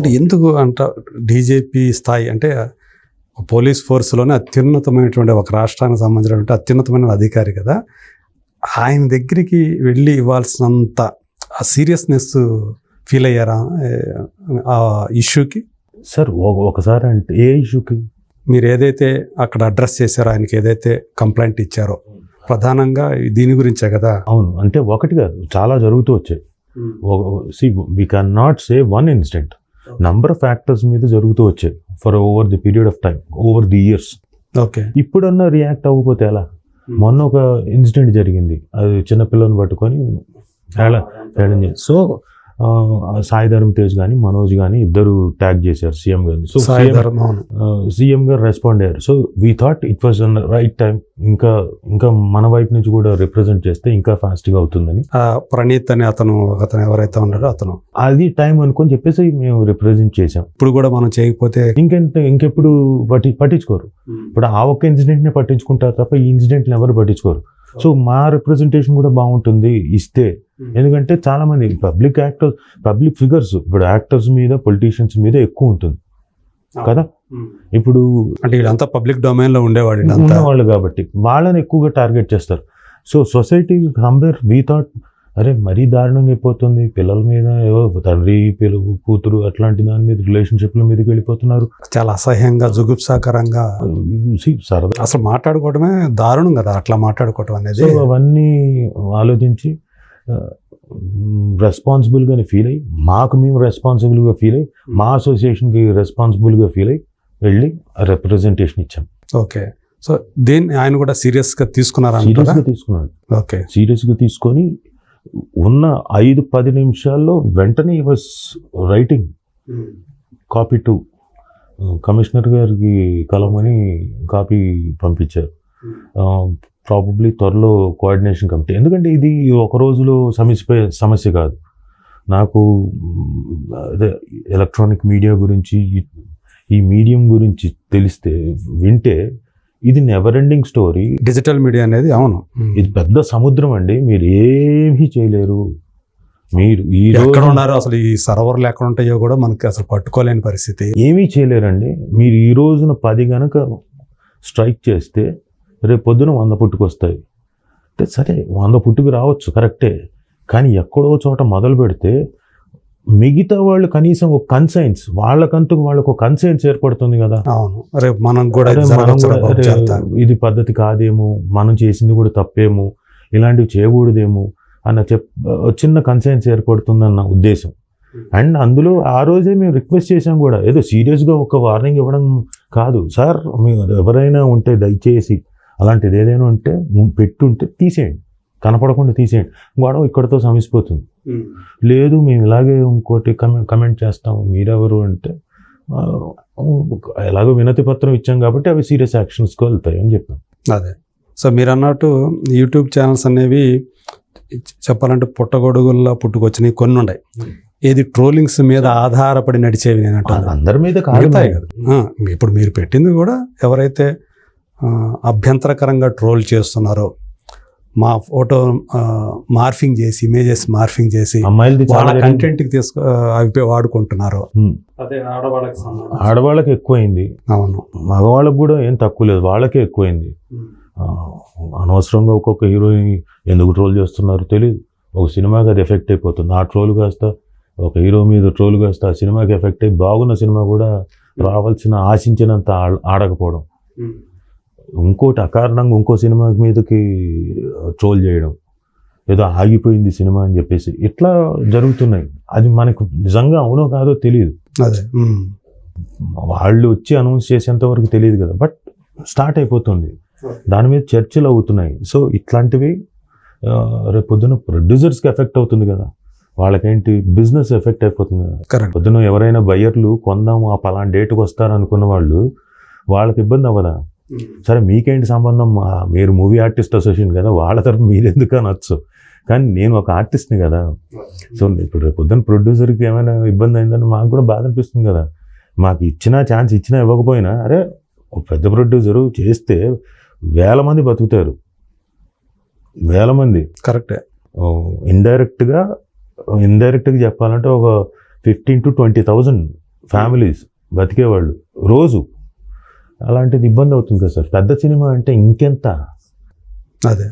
అంటే ఎందుకు అంట డీజీపీ స్థాయి అంటే పోలీస్ ఫోర్స్లోనే అత్యున్నతమైనటువంటి ఒక రాష్ట్రానికి సంబంధించినటువంటి అత్యున్నతమైన అధికారి కదా. ఆయన దగ్గరికి వెళ్ళి ఇవ్వాల్సినంత ఆ సీరియస్నెస్ ఫీల్ అయ్యారా? ఆ ఇష్యూకి? సార్ ఒక- ఒకసారి అంటే ఏ ఇష్యూకి? మీరు ఏదైతే అక్కడ అడ్రస్ చేశారో ఆయనకి ఏదైతే కంప్లైంట్ ఇచ్చారో ప్రధానంగా దీని గురించే కదా? అవును. అంటే ఒకటి కాదు చాలా జరుగుతూ వచ్చాయి. See we can not say one incident. Number of factors మీద జరుగుతూ వచ్చాయి for over the period of time over the years okay ఇప్పుడన్నా రియాక్ట్ అవ్వకపోతే ఎలా? మొన్న ఒక ఇన్సిడెంట్ జరిగింది. అది చిన్నపిల్లని పట్టుకొని సో సాయి ధర్మ తేజ్ కానీ మనోజ్ కానీ ఇద్దరు ట్యాగ్ చేశారు సీఎం గారిని. సో సాయి సీఎం గారు రెస్పాండ్ అయ్యారు. So we thought it was on right time ఇంకా ఇంకా మన వైపు నుంచి కూడా రిప్రజెంట్ చేస్తే ఇంకా ఫాస్ట్గా అవుతుందని. ఆ ప్రణీత్ అని అతను అతను ఎవరైతే ఉన్నాడో అతను. అది టైం అనుకొని చెప్పేసి మేము రిప్రజెంట్ చేసాం ఇప్పుడు కూడా మనం చేయకపోతే ఇంకెంత ఇంకెప్పుడు పట్టి పట్టించుకోరు. ఇప్పుడు ఆ ఒక్క ఇన్సిడెంట్ని పట్టించుకుంటారు తప్ప ఈ ఇన్సిడెంట్ని ఎవరు పట్టించుకోరు. సో మా రిప్రజెంటేషన్ కూడా బాగుంటుంది ఇస్తే. ఎందుకంటే చాలా మంది పబ్లిక్ యాక్టర్స్ పబ్లిక్ ఫిగర్స్ ఇప్పుడు యాక్టర్స్ మీద పొలిటీషియన్స్ మీద ఎక్కువ ఉంటుంది. కదా? ఇప్పుడు అంటే వీళ్ళంతా పబ్లిక్ డొమైన్లో ఉండేవాడు వీళ్ళంతా. ఉన్నవాళ్ళు కాబట్టి వాళ్ళని ఎక్కువగా టార్గెట్ చేస్తారు. So society somewhere we thought అరే మరీ దారుణంగా అయిపోతుంది. పిల్లల మీద ఏవో తండ్రి పిల్లలు కూతురు అట్లాంటి దాని మీద రిలేషన్షిప్ల మీదకి వెళ్ళిపోతున్నారు. చాలా అసహ్యంగా జుగుప్సాకరంగా. సరదా. అసలు మాట్లాడుకోవడమే దారుణం కదా అట్లా మాట్లాడుకోవడం అనేది. అవన్నీ ఆలోచించి రెస్పాన్సిబుల్గానే ఫీల్ అయ్యి మాకు మేము రెస్పాన్సిబుల్గా ఫీల్ అయ్యి మా అసోసియేషన్కి రెస్పాన్సిబుల్గా ఫీల్ అయ్యి వెళ్ళి రిప్రజెంటేషన్ ఇచ్చాం. ఓకే. సో దీన్ని ఆయన కూడా సీరియస్గా తీసుకున్నారా సీరియస్గా తీసుకున్నాడు. ఓకే. సీరియస్గా తీసుకొని ఉన్న ఐదు పది నిమిషాల్లో వెంటనే was writing copy to commissioner గారికి కలమని కాపీ పంపించారు. ప్రాబబ్లీ త్వరలో కోఆర్డినేషన్ కమిటీ ఎందుకంటే ఇది ఒక రోజులో సమస్య సమస్య కాదు. నాకు అదే ఎలక్ట్రానిక్ మీడియా గురించి ఈ- ఈ మీడియం గురించి తెలిస్తే వింటే ఇది never ending story digital media అనేది అవును. ఇది పెద్ద సముద్రం అండి. మీరు ఏమీ చేయలేరు. మీరు ఈ ఎక్కడ ఉన్నారు? అసలు ఈ సర్వర్లు ఎక్కడ ఉంటాయో కూడా మనకి అసలు పట్టుకోలేని పరిస్థితి. ఏమీ చేయలేరండి. మీరు ఈ రోజున పది గనక స్ట్రైక్ చేస్తే రేపు పొద్దున వంద పుట్టుకొస్తాయి. అంటే సరే వంద పుట్టుకు రావచ్చు కరెక్టే కానీ ఎక్కడో చోట మొదలు పెడితే మిగతా వాళ్ళు కనీసం ఒక కన్సైన్స్ వాళ్ళకంతూ వాళ్ళకు ఒక కన్సైన్స్ ఏర్పడుతుంది కదా. అవును. రేపు మనం కూడా ఇది పద్ధతి కాదేమో మనం చేసింది కూడా తప్పేమో ఇలాంటివి చేయకూడదేమో అన్న చెప్ చిన్న కన్సైన్స్ ఏర్పడుతుందన్న ఉద్దేశం. అండ్ అందులో ఆ రోజే మేము రిక్వెస్ట్ చేసాం కూడా. ఏదో సీరియస్గా ఒక వార్నింగ్ ఇవ్వడం కాదు. సార్ మీరు ఎవరైనా ఉంటే దయచేసి అలాంటిది ఏదైనా ఉంటే పెట్టుంటే తీసేయండి. కనపడకుండా తీసేయండి. గొడవ ఇక్కడతో సమసిపోతుంది. లేదు మేము ఇలాగే ఇంకోటి కమెంట్ కమెంట్ చేస్తాం. మీరెవరు అంటే ఎలాగో వినతి పత్రం ఇచ్చాం కాబట్టి అవి సీరియస్ యాక్షన్స్కి వెళ్తాయి అని చెప్పాం. అదే. సో మీరు అన్నట్టు యూట్యూబ్ ఛానల్స్ అనేవి చెప్పాలంటే పుట్టగొడుగుల్లో పుట్టుకొచ్చినవి కొన్ని ఉన్నాయి. ఏది ట్రోలింగ్స్ మీద ఆధారపడి నడిచేవి నేను అంటాను. అందరి మీద కాదు మిగతాయి కదా. ఇప్పుడు మీరు పెట్టింది కూడా ఎవరైతే అభ్యంతరకరంగా ట్రోల్ చేస్తున్నారో మా ఫోటో మార్ఫింగ్ చేసి ఇమేజెస్ మార్ఫింగ్ చేసి వాళ్ళ చాలా కంటెంట్కి తీసుకో అవి వాడుకుంటున్నారు. ఆడవాళ్ళకి ఆడవాళ్ళకి ఎక్కువైంది. అవును. మగవాళ్ళకి కూడా ఏం తక్కువ లేదు. వాళ్ళకే ఎక్కువైంది. ఆ, అనవసరంగా ఒక్కొక్క హీరోయిన్ ఎందుకు ట్రోల్ చేస్తున్నారో తెలియదు ఒక సినిమాకి అది ఎఫెక్ట్ అయిపోతుంది. ఆ ట్రోల్ కాస్త ఒక హీరో మీద ట్రోల్ కాస్త ఆ సినిమాకి ఎఫెక్ట్ అయ్యి బాగున్న సినిమా కూడా రావాల్సిన ఆశించినంత ఆడకపోవడం. ఇంకోటి అకారణంగా ఇంకో సినిమా మీదకి ట్రోల్ చేయడం. ఏదో ఆగిపోయింది సినిమా అని చెప్పేసి. ఇట్లా జరుగుతున్నాయి. అది మనకు నిజంగా అవునో కాదో తెలియదు. అదే. వాళ్ళు వచ్చి అనౌన్స్ చేసేంత వరకు తెలియదు కదా. బట్ స్టార్ట్ అయిపోతుంది. దాని మీద చర్చలు అవుతున్నాయి. సో ఇట్లాంటివి రేపు పొద్దున ప్రొడ్యూసర్స్కి ఎఫెక్ట్ అవుతుంది కదా. వాళ్ళకేంటి? బిజినెస్ ఎఫెక్ట్ అయిపోతుంది కదా. కరెక్ట్. పొద్దున ఎవరైనా బయ్యర్లు కొందాము ఆ పలానా డేట్కి వస్తారు అనుకున్న వాళ్ళు వాళ్ళకి ఇబ్బంది అవ్వదా? సరే మీకేంటి సంబంధం? మీరు మూవీ ఆర్టిస్ట్ అసోసియేషన్ కదా వాళ్ళ తరపు మీరు ఎందుకు అనొచ్చు. కానీ నేను ఒక ఆర్టిస్ట్ని కదా. సో ఇప్పుడు పొద్దున్న ప్రొడ్యూసర్కి ఏమైనా ఇబ్బంది అయిందని మాకు కూడా బాధ అనిపిస్తుంది కదా. మాకు ఇచ్చినా ఛాన్స్ ఇచ్చినా ఇవ్వకపోయినా అరే ఒక పెద్ద ప్రొడ్యూసరు చేస్తే వేల మంది బతుకుతారు. వేల మంది. కరెక్టే ఇండైరెక్ట్గా ఇండైరెక్ట్గా చెప్పాలంటే ఒక fifteen to twenty thousand families బతికేవాళ్ళు రోజు. అలాంటిది ఇబ్బంది అవుతుంది కదా సార్. పెద్ద సినిమా అంటే ఇంకెంత? అదే.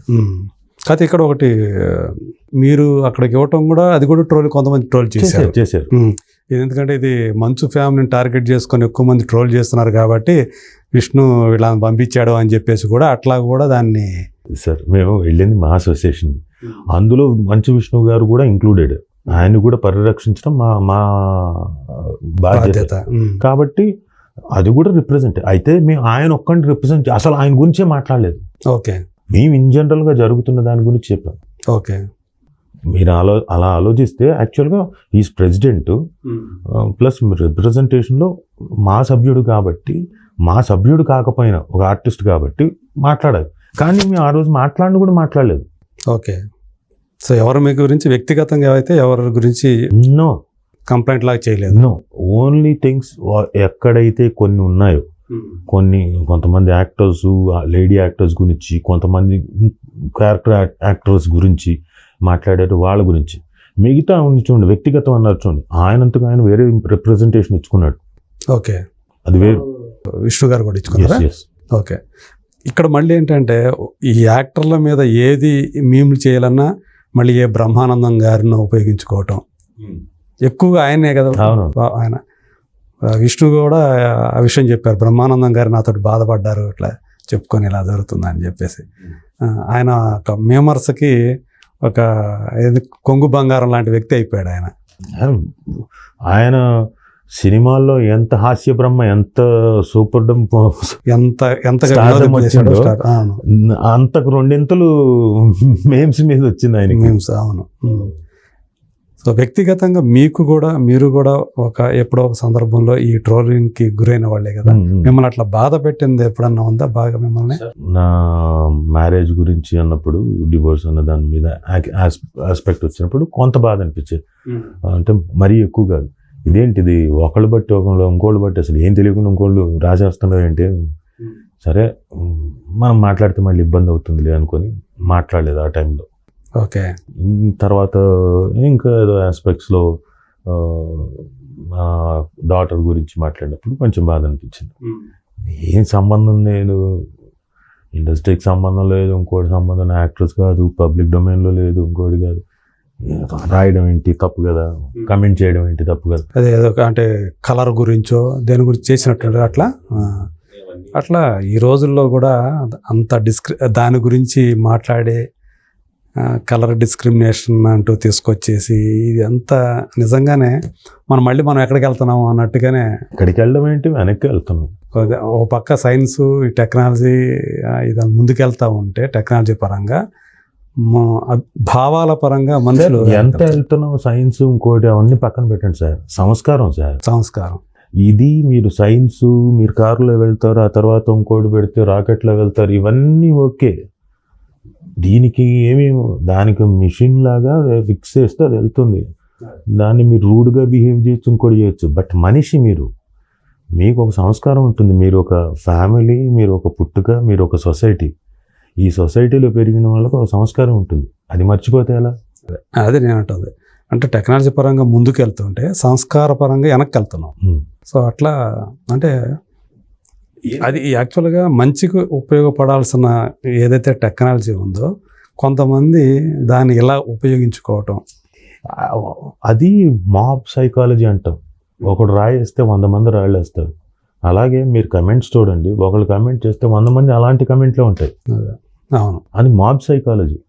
కాకపోతే ఇక్కడ ఒకటి మీరు అక్కడికి ఇవ్వటం కూడా అది కూడా ట్రోల్ కొంతమంది ట్రోల్ చేశారు చేశారు. ఎందుకంటే ఇది మంచు ఫ్యామిలీని టార్గెట్ చేసుకొని ఎక్కువ మంది ట్రోల్ చేస్తున్నారు కాబట్టి విష్ణు ఇలా పంపించాడు అని చెప్పేసి కూడా అట్లా కూడా దాన్ని సార్ మేము వెళ్ళింది మా అసోసియేషన్. అందులో మంచు విష్ణు గారు కూడా ఇంక్లూడెడ్. ఆయన కూడా పరిరక్షించడం మా మా బాధ్యత. కాబట్టి అది కూడా రిప్రజెంట్ అయితే మేము ఆయన ఒక్కడిని రిప్రజెంట్ అసలు ఆయన గురించే మాట్లాడలేదు. ఓకే. మేము ఇన్ జనరల్గా జరుగుతున్న దాని గురించి చెప్పాం. ఓకే. మీరు ఆలో అలా ఆలోచిస్తే యాక్చువల్గా ఈజ్ ప్రెసిడెంట్ ప్లస్ రిప్రజెంటేషన్లో మా సభ్యుడు కాబట్టి మా సభ్యుడు కాకపోయినా ఒక ఆర్టిస్ట్ కాబట్టి మాట్లాడాలి కానీ మేము ఆ రోజు మాట్లాడిన కూడా మాట్లాడలేదు. ఓకే. సో ఎవరు మీ గురించి వ్యక్తిగతంగా అయితే ఎవరి గురించి నో కంప్లైంట్ లాగా చేయలేదు. నో ఓన్లీ థింగ్స్ ఎక్కడైతే కొన్ని ఉన్నాయో కొన్ని కొంతమంది యాక్టర్స్ లేడీ యాక్టర్స్ గురించి కొంతమంది క్యారెక్టర్ యాక్టర్స్ గురించి మాట్లాడారు వాళ్ళ గురించి. మిగతా ఉంది చూడండి వ్యక్తిగతం అన్నారు చూడండి ఆయనంతకు ఆయన వేరే రిప్రజెంటేషన్ ఇచ్చుకున్నాడు. ఓకే. అది వేరు విష్ణు గారు కూడా ఇచ్చుకున్నారా. ఓకే. ఇక్కడ మళ్ళీ ఏంటంటే ఈ యాక్టర్ల మీద ఏది మీమ్లు చేయాలన్నా మళ్ళీ ఏ బ్రహ్మానందం గారిని ఉపయోగించుకోవటం. ఎక్కువగా ఆయనే కదా ఆయన. విష్ణు కూడా ఆ విషయం చెప్పారు. బ్రహ్మానందం గారు నాతో బాధపడ్డారు ఇట్లా చెప్పుకొని ఇలా జరుగుతుంది అని చెప్పేసి. ఆయన ఒక మేమర్స్కి ఒక కొంగు బంగారం లాంటి వ్యక్తి అయిపోయాడు ఆయన. ఆయన సినిమాల్లో ఎంత హాస్య బ్రహ్మ ఎంత సూపర్ డమ్ ఎంత అవును. అంతకు రెండింతలు మేమ్స్ మీద వచ్చింది ఆయనకి. మీమ్స్ అవును. సో వ్యక్తిగతంగా మీకు కూడా మీరు కూడా ఒక ఎప్పుడో ఒక సందర్భంలో ఈ ట్రోలింగ్కి గురైన వాళ్ళే కదా. మిమ్మల్ని అట్లా బాధ పెట్టింది ఎప్పుడన్నా ఉందా బాగా మిమ్మల్ని? నా మ్యారేజ్ గురించి అన్నప్పుడు డివోర్స్ అన్న దాని మీద ఆస్పెక్ట్ వచ్చినప్పుడు కొంత బాధ అనిపించేది. అంటే మరీ ఎక్కువ కాదు. ఇదేంటిది? ఒకళ్ళు బట్టి ఒకళ్ళు ఇంకోళ్ళు బట్టి అసలు ఏం తెలియకుండా ఇంకోళ్ళు రాసేస్తున్నారు ఏంటి? సరే మనం మాట్లాడితే మళ్ళీ ఇబ్బంది అవుతుందిలే అనుకొని మాట్లాడలేదు ఆ టైంలో. ఓకే. తర్వాత ఇంకా ఏదో ఆస్పెక్ట్స్లో మా డాటర్ గురించి మాట్లాడినప్పుడు కొంచెం బాధ అనిపించింది. ఏం సంబంధం లేదు. ఇండస్ట్రీకి సంబంధం లేదు ఇంకోటి సంబంధం యాక్టర్స్ కాదు పబ్లిక్ డొమైన్లో లేదు ఇంకోటి కాదు. రాయడం ఏంటి తప్పు కదా? కమెంట్ చేయడం ఏంటి తప్పు కదా? అదే ఏదో అంటే కలర్ గురించో దేని గురించి చేసినట్టు అట్లా. అట్లా ఈ రోజుల్లో కూడా అంత డిస్క్రి దాని గురించి మాట్లాడే కలర్ డిస్క్రిమినేషన్ అంటూ తీసుకొచ్చేసి ఇది అంత నిజంగానే మనం మళ్ళీ మనం ఎక్కడికి వెళ్తున్నాం అన్నట్టుగానే ఇక్కడికి వెళ్ళడం ఏంటి? వెనక్కి వెళ్తున్నాం. ఓ పక్క సైన్స్ ఈ టెక్నాలజీ ఇది ముందుకెళ్తా ఉంటే టెక్నాలజీ పరంగా భావాల పరంగా మనుషులు ఎంత వెళ్తున్నాం సైన్స్ ఇంకోటి అవన్నీ పక్కన పెట్టండి సార్. సంస్కారం సార్. సంస్కారం. ఇది మీరు సైన్స్ మీరు కారులో వెళ్తారు ఆ తర్వాత ఇంకోటి పెడితే రాకెట్లో వెళ్తారు ఇవన్నీ ఓకే. దీనికి ఏమి దానికి మిషన్ లాగా ఫిక్స్ చేస్తే అది వెళ్తుంది. దాన్ని మీరు రూడ్గా బిహేవ్ చేయొచ్చు ఇంకోటి చేయొచ్చు. బట్ మనిషి మీరు మీకు ఒక సంస్కారం ఉంటుంది. మీరు ఒక ఫ్యామిలీ మీరు ఒక పుట్టుక మీరు ఒక సొసైటీ ఈ సొసైటీలో పెరిగిన వాళ్ళకి ఒక సంస్కారం ఉంటుంది. అది మర్చిపోతే ఎలా? అదే నేను అంటుంది. అంటే టెక్నాలజీ పరంగా ముందుకు వెళ్తుంటే సంస్కార పరంగా వెనక్కి వెళ్తున్నాం. సో అట్లా అంటే అది యాక్చువల్గా మంచికి ఉపయోగపడాల్సిన ఏదైతే టెక్నాలజీ ఉందో కొంతమంది దాన్ని ఇలా ఉపయోగించుకోవటం. అది మాబ్ సైకాలజీ అంటాం. ఒకడు రాయేస్తే వంద మంది రాళ్ళేస్తారు. అలాగే మీరు కమెంట్స్ చూడండి. ఒకళ్ళు కమెంట్ చేస్తే వంద మంది అలాంటి కమెంట్లే ఉంటాయి. అవును. అది మాబ్ సైకాలజీ.